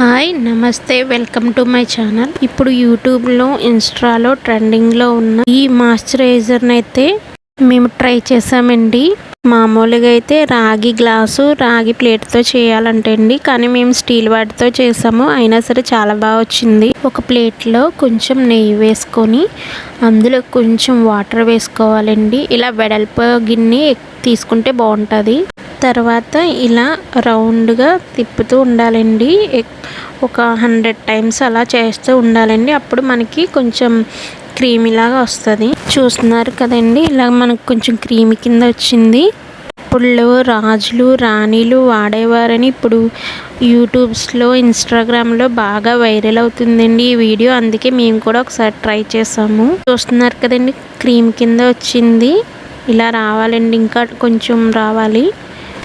Hi నమస్తే welcome to my channel. ఇప్పుడు యూట్యూబ్లో ఇన్స్టాలో ట్రెండింగ్లో ఉన్న ఈ మాయిశ్చరైజర్ని అయితే మేము ట్రై చేసామండి. మామూలుగా అయితే రాగి గ్లాసు రాగి ప్లేట్తో చేయాలంటే అండి కానీ మేము స్టీల్ వాటితో చేసాము. అయినా సరే చాలా బాగా వచ్చింది. ఒక ప్లేట్లో కొంచెం నెయ్యి వేసుకొని అందులో కొంచెం వాటర్ వేసుకోవాలండి. ఇలా వెడల్పు గిన్నె తీసుకుంటే బాగుంటుంది. తర్వాత ఇలా రౌండ్గా తిప్పుతూ ఉండాలండి. ఒక హండ్రెడ్ టైమ్స్ అలా చేస్తూ ఉండాలండి. అప్పుడు మనకి కొంచెం క్రీమీలాగా వస్తుంది. చూస్తున్నారు కదండి ఇలా మనకు కొంచెం క్రీమీ కింద వచ్చింది. అప్పుడు రాజులు రాణిలు వాడేవారని ఇప్పుడు యూట్యూబ్స్లో ఇన్స్టాగ్రామ్లో బాగా వైరల్ అవుతుందండి ఈ వీడియో. అందుకే మేము కూడా ఒకసారి ట్రై చేసాము. చూస్తున్నారు కదండి క్రీమ్ కింద వచ్చింది. ఇలా రావాలండి ఇంకా కొంచెం రావాలి.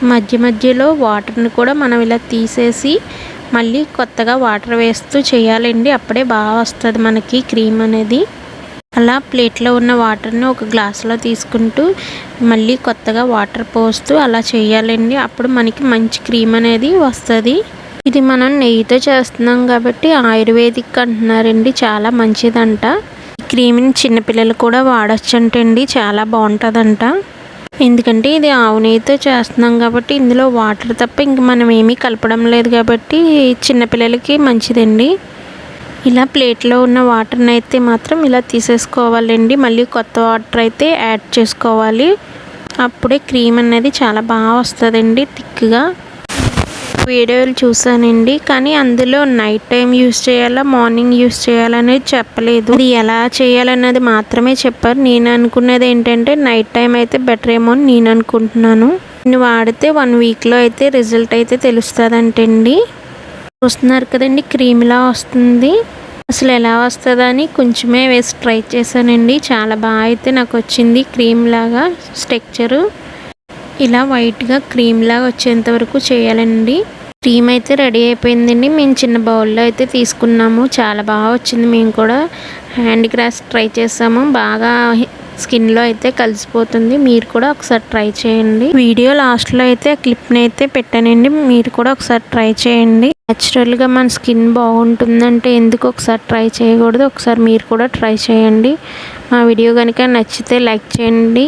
మధ్య మధ్యలో వాటర్ని కూడా మనం ఇలా తీసేసి మళ్ళీ కొత్తగా వాటర్ వేస్తూ చేయాలండి. అప్పుడే బాగా వస్తుంది మనకి క్రీమ్ అనేది. అలా ప్లేట్లో ఉన్న వాటర్ని ఒక గ్లాసులో తీసుకుంటూ మళ్ళీ కొత్తగా వాటర్ పోస్తూ అలా చేయాలండి. అప్పుడు మనకి మంచి క్రీమ్ అనేది వస్తుంది. ఇది మనం నెయ్యితో చేస్తున్నాం కాబట్టి ఆయుర్వేదిక్ అంటున్నారండి. చాలా మంచిదంట. క్రీమ్ని చిన్నపిల్లలు కూడా వాడచ్చంటండి. చాలా బాగుంటుందంట. ఎందుకంటే ఇది ఆవు నెయ్యితో చేస్తున్నాం కాబట్టి ఇందులో వాటర్ తప్ప ఇంక మనం ఏమీ కలపడం లేదు కాబట్టి చిన్నపిల్లలకి మంచిదండి. ఇలా ప్లేట్లో ఉన్న వాటర్ని అయితే మాత్రం ఇలా తీసేసుకోవాలండి. మళ్ళీ కొత్త వాటర్ అయితే యాడ్ చేసుకోవాలి. అప్పుడే క్రీమ్ అనేది చాలా బాగా వస్తుందండి థిక్గా. వీడియోలు చూసానండి కానీ అందులో నైట్ టైం యూస్ చేయాలా మార్నింగ్ యూస్ చేయాలనేది చెప్పలేదు. ఇది ఎలా చేయాలన్నది మాత్రమే చెప్పారు. నేను అనుకున్నది ఏంటంటే నైట్ టైం అయితే బెటర్ ఏమో అని నేను అనుకుంటున్నాను. నేను వాడితే వన్ వీక్లో అయితే రిజల్ట్ అయితే తెలుస్తుందంటండి. చూస్తున్నారు కదండి క్రీమ్లా వస్తుంది. అసలు ఎలా వస్తుందని కొంచెమే వేసి ట్రై చేశానండి. చాలా బాగా అయితే నాకు వచ్చింది క్రీమ్ లాగా స్ట్రక్చరు ఇలా వైట్గా క్రీమ్ లాగా వచ్చేంత వరకు చేయాలండి. క్రీమ్ అయితే రెడీ అయిపోయిందండి. మేము చిన్న బౌల్లో అయితే తీసుకున్నాము. చాలా బాగా వచ్చింది. మేము కూడా హ్యాండ్ క్రాఫ్ట్ ట్రై చేసాము. బాగా స్కిన్లో అయితే కలిసిపోతుంది. మీరు కూడా ఒకసారి ట్రై చేయండి. వీడియో లాస్ట్లో అయితే క్లిప్ని అయితే పెట్టానండి. మీరు కూడా ఒకసారి ట్రై చేయండి. న్యాచురల్గా మన స్కిన్ బాగుంటుందంటే ఎందుకు ఒకసారి ట్రై చేయకూడదు? ఒకసారి మీరు కూడా ట్రై చేయండి. మా వీడియో కనుక నచ్చితే లైక్ చేయండి.